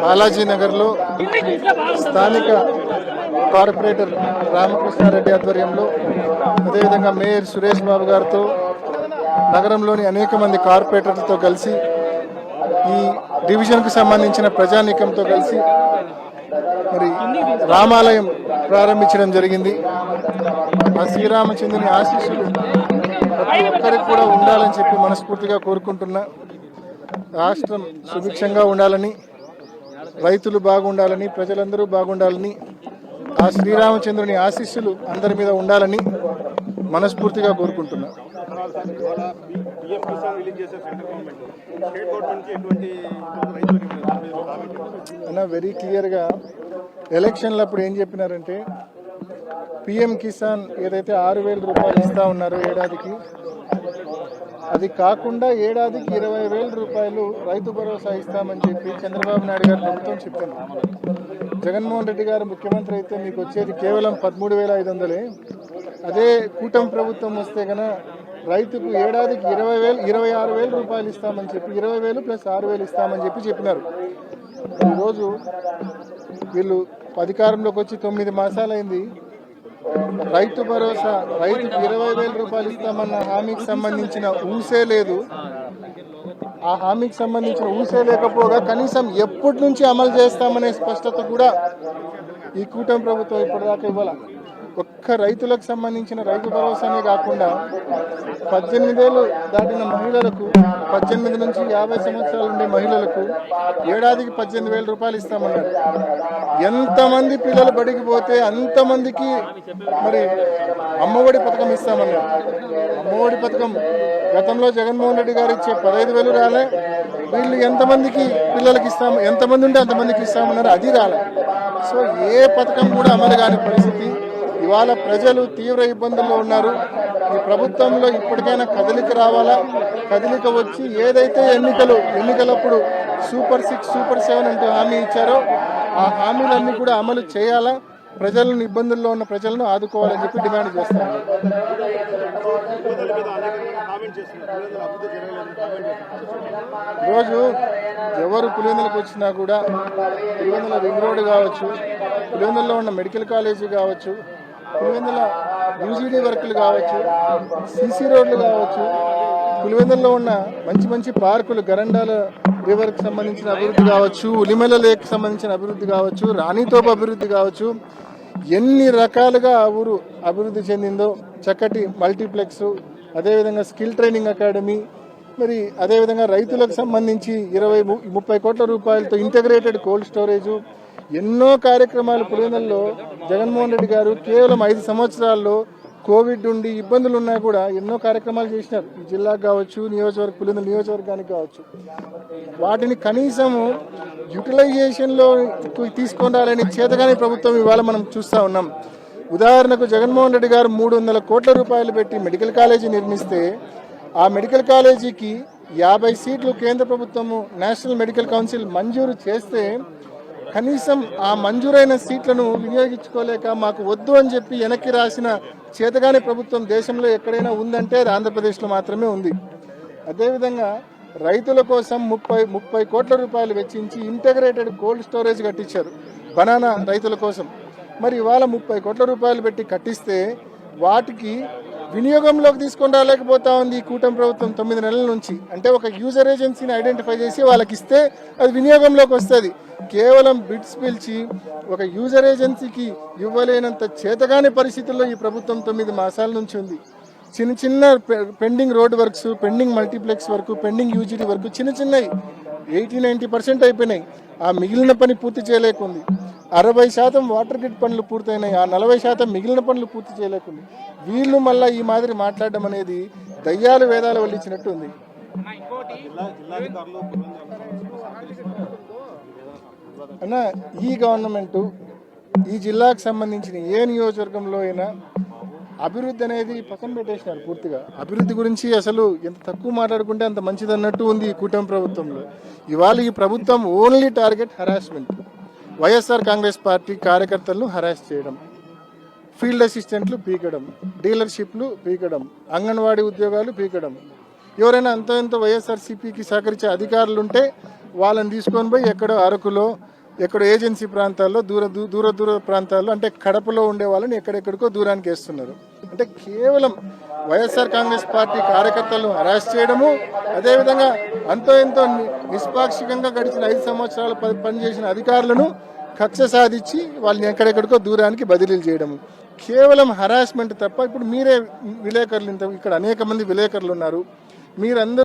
బాలాజీ నగర్లో స్థానిక కార్పొరేటర్ రామకృష్ణారెడ్డి ఆధ్వర్యంలో అదేవిధంగా మేయర్ సురేష్ బాబు గారితో నగరంలోని అనేక మంది కార్పొరేటర్లతో కలిసి ఈ డివిజన్కు సంబంధించిన ప్రజానీకంతో కలిసి మరి రామాలయం ప్రారంభించడం జరిగింది. ఆ శ్రీరామచంద్రుని ఆశీస్సులు ప్రతి ఒక్కరికి కూడా ఉండాలని చెప్పి మనస్ఫూర్తిగా కోరుకుంటున్నా. రాష్ట్రం సుభిక్షంగా ఉండాలని రైతులు బాగుండాలని ప్రజలందరూ బాగుండాలని ఆ శ్రీరామచంద్రుని ఆశీస్సులు అందరి మీద ఉండాలని మనస్ఫూర్తిగా కోరుకుంటున్నా. అన్న వెరీ క్లియర్గా ఎలక్షన్లప్పుడు ఏం చెప్పినారంటే పిఎం కిసాన్ ఏదైతే ఆరు వేల రూపాయలు ఇస్తా ఉన్నారో ఏడాదికి అది కాకుండా ఏడాదికి ఇరవై వేల రూపాయలు రైతు భరోసా ఇస్తామని చెప్పి చంద్రబాబు నాయుడు గారు ప్రభుత్వం చెప్పింది. జగన్మోహన్ రెడ్డి గారు ముఖ్యమంత్రి అయితే మీకు వచ్చేది కేవలం పదమూడు వేల ఐదు వందలే. అదే కూటమి ప్రభుత్వం వస్తే గన రైతుకు ఏడాదికి ఇరవై వేలు ఇరవై ఆరు వేల రూపాయలు ఇస్తామని చెప్పి ఇరవై వేలు ప్లస్ ఆరు వేలు ఇస్తామని చెప్పి చెప్పినారు. ఈరోజు వీళ్ళు అధికారంలోకి వచ్చి తొమ్మిది మాసాలైంది. రైతు భరోసా రైతుకు ఇరవై వేల రూపాయలు ఇస్తామన్న హామీకి సంబంధించిన ఊసే లేదు. ఆ హామీకి సంబంధించిన ఊసే లేకపోగా కనీసం ఎప్పటి నుంచి అమలు చేస్తామనే స్పష్టత కూడా ఈ కూటమి ప్రభుత్వం ఇప్పటిదాకా ఇవ్వాల. ఒక్క రైతులకు సంబంధించిన రైతు భరోసానే కాకుండా పద్దెనిమిదేళ్ళు దాటిన మహిళలకు పద్దెనిమిది నుంచి యాభై సంవత్సరాలు ఉండే మహిళలకు ఏడాదికి పద్దెనిమిది వేల రూపాయలు ఇస్తామన్నారు. ఎంతమంది పిల్లలు బడికి పోతే అంతమందికి మరి అమ్మఒడి పథకం ఇస్తామన్నారు. అమ్మఒడి పథకం గతంలో జగన్మోహన్ రెడ్డి గారు ఇచ్చే పదహైదు వేలు రాలే. వీళ్ళు ఎంతమందికి పిల్లలకి ఇస్తాము ఎంతమంది ఉంటే అంతమందికి ఇస్తామన్నారు. అది రాలే. సో ఏ పథకం కూడా అమలు కాని పరిస్థితి. ఇవాళ ప్రజలు తీవ్ర ఇబ్బందుల్లో ఉన్నారు. ఈ ప్రభుత్వంలో ఇప్పటికైనా కదలిక రావాలా? కదలిక వచ్చి ఏదైతే ఎన్నికలు ఎన్నికలప్పుడు సూపర్ సిక్స్ సూపర్ సెవెన్ అంటూ హామీ ఇచ్చారో ఆ హామీలన్నీ కూడా అమలు చేయాలా? ప్రజలను ఇబ్బందుల్లో ఉన్న ప్రజలను ఆదుకోవాలని చెప్పి డిమాండ్ చేస్తాను ఈరోజు ఎవరు పులివెందులకు వచ్చినా కూడా పులివెందుల రింగ్ రోడ్ కావచ్చు పులివెందుల్లో ఉన్న మెడికల్ కాలేజీ కావచ్చు పులివెందుల యూజీడీ వర్కులు కావచ్చు సీసీ రోడ్లు కావచ్చు పులివెందుల్లో ఉన్న మంచి మంచి పార్కులు గరండాల రివర్కి సంబంధించిన అభివృద్ధి కావచ్చు ఉలిమెల లేక్ సంబంధించిన అభివృద్ధి కావచ్చు రాణితోపు అభివృద్ధి కావచ్చు ఎన్ని రకాలుగా ఆ ఊరు అభివృద్ధి చెందిందో చక్కటి మల్టీప్లెక్స్ అదేవిధంగా స్కిల్ ట్రైనింగ్ అకాడమీ మరి అదేవిధంగా రైతులకు సంబంధించి ఇరవై ముప్పై కోట్ల రూపాయలతో ఇంటగ్రేటెడ్ కోల్డ్ స్టోరేజు ఎన్నో కార్యక్రమాలు పులివెందులలో జగన్మోహన్ రెడ్డి గారు కేవలం ఐదు సంవత్సరాల్లో కోవిడ్ ఉండి ఇబ్బందులు ఉన్నా కూడా ఎన్నో కార్యక్రమాలు చేసినారు. జిల్లాకు కావచ్చు నియోజకవర్గ పులివెందుల నియోజకవర్గానికి కావచ్చు. వాటిని కనీసము యూటిలైజేషన్లో తీసుకొనాలని చేతగానే ప్రభుత్వం ఇవాళ మనం చూస్తూ ఉన్నాం. ఉదాహరణకు జగన్మోహన్ రెడ్డి గారు మూడు వందల కోట్ల రూపాయలు పెట్టి మెడికల్ కాలేజీ నిర్మిస్తే ఆ మెడికల్ కాలేజీకి యాభై సీట్లు కేంద్ర ప్రభుత్వము నేషనల్ మెడికల్ కౌన్సిల్ మంజూరు చేస్తే కనీసం ఆ మంజూరైన సీట్లను వినియోగించుకోలేక మాకు వద్దు అని చెప్పి వెనక్కి రాసిన చేతగానే ప్రభుత్వం దేశంలో ఎక్కడైనా ఉందంటే అది ఆంధ్రప్రదేశ్లో మాత్రమే ఉంది. అదేవిధంగా రైతుల కోసం ముప్పై ముప్పై కోట్ల రూపాయలు వెచ్చించి ఇంటగ్రేటెడ్ కోల్డ్ స్టోరేజ్ కట్టించారు బనానా రైతుల కోసం. మరి ఇవాళ ముప్పై కోట్ల రూపాయలు పెట్టి కట్టిస్తే వాటికి వినియోగంలోకి తీసుకొని రాలేకపోతా ఉంది ఈ కూటమి ప్రభుత్వం తొమ్మిది నెలల నుంచి. అంటే ఒక యూజర్ ఏజెన్సీని ఐడెంటిఫై చేసి వాళ్ళకి ఇస్తే అది వినియోగంలోకి వస్తుంది. కేవలం బిడ్స్ పిలిచి ఒక యూజర్ ఏజెన్సీకి ఇవ్వలేనంత చేతగాని పరిస్థితుల్లో ఈ ప్రభుత్వం తొమ్మిది మాసాల నుంచి ఉంది. చిన్న చిన్న pending road works pending multiplex వరకు పెండింగ్ యూజీడీ వరకు చిన్న చిన్నవి. ఎయిటీ నైంటీ పర్సెంట్ అయిపోయినాయి. ఆ మిగిలిన పని పూర్తి చేయలేకుంది. అరవై శాతం వాటర్ గ్రిడ్ పనులు పూర్తయినాయి. ఆ నలభై శాతం మిగిలిన పనులు పూర్తి చేయలేకుంది. వీళ్ళు మళ్ళీ ఈ మాదిరి మాట్లాడడం అనేది దయ్యాలు వేదాలు వల్లించినట్టు ఉంది. అన్న ఈ గవర్నమెంట్ ఈ జిల్లాకు సంబంధించిన ఏ నియోజకవర్గంలో అయినా అభివృద్ధి అనేది పక్కన పెట్టేసినారు పూర్తిగా. అభివృద్ధి గురించి అసలు ఎంత తక్కువ మాట్లాడుకుంటే అంత మంచిది అన్నట్టు ఉంది ఈ కూటమి ప్రభుత్వంలో. ఇవాళ ఈ ప్రభుత్వం only target harassment. YSR Congress party కార్యకర్తలను హరాస్ చేయడం ఫీల్డ్ అసిస్టెంట్లు పీకడం డీలర్షిప్లు పీకడం అంగన్వాడీ ఉద్యోగాలు పీకడం. ఎవరైనా అంత ఎంత వైఎస్ఆర్సీపీకి సహకరించే అధికారులు ఉంటే వాళ్ళని తీసుకొని పోయి ఎక్కడో అరకులో ఎక్కడో ఏజెన్సీ ప్రాంతాల్లో దూర దూ- దూర దూర ప్రాంతాల్లో అంటే కడపలో ఉండే వాళ్ళని ఎక్కడెక్కడికో దూరానికి వేస్తున్నారు. అంటే కేవలం వైఎస్ఆర్ కాంగ్రెస్ పార్టీ కార్యకర్తలను అరెస్ట్ చేయడము అదేవిధంగా అంతో ఎంతో నిష్పాక్షికంగా గడిచిన ఐదు సంవత్సరాలు ప- పనిచేసిన అధికారులను కక్ష సాధించి వాళ్ళని ఎక్కడెక్కడికో దూరానికి బదిలీలు చేయడము. కేవలం హరాస్మెంట్ తప్ప ఇప్పుడు మీరే విలేకరులు ఇంత ఇక్కడ అనేక మంది విలేకరులు ఉన్నారు. మీరందరూ